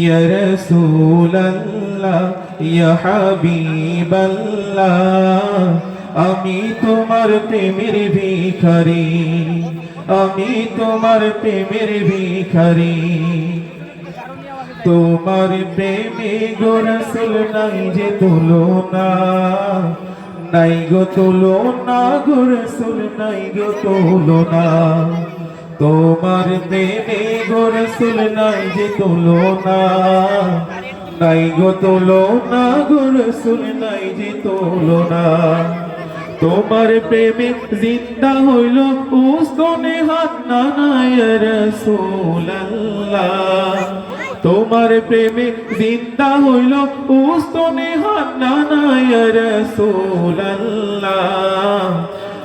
ইয়া রাসূলাল্লাহ ইয়া হাবিবাল্লাহ আমি তোমার প্রেমের ভিখারি, আমি তোমার প্রেমের ভিখারি। তোমার প্রেমে গো রসুল নাই যে তুলনা, নাই গো তুলনা গো রসুল নাই গো তুলনা। তোমার প্রেমে গো রসুল নাই যে তুলনা। নাই গো তুলনা গো রসুল নাই যে তুলনা। তোমার প্রেমে জিন্দা হইল উস্তনে হাত নানায় রসুল্লাহ তোমার প্রেমে জিন্দা হইল উস্তনে হাত নানায় রসুল্লাহ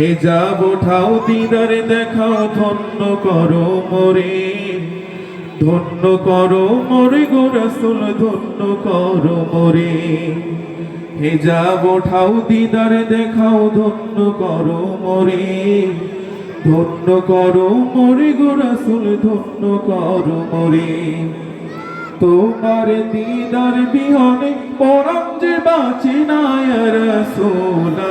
হেজাব ওঠাও দিদারে, দেখাও ধন্য করো মরে। ধন্য করো মরে গো রসুল, ধন্য করো মোরে। হেজাব ওঠাও দিদারে, দেখাও ধন্য করো মরে। ধন্য করো মরে গো রসুল, ধন্য করো মরে। তোমার দিদার বিহনে পরম যে বাঁচে না রসুল্লাহ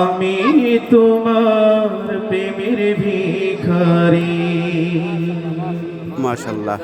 আমি তোমার প্রেমের ভিখারি। মাশাল্লাহ।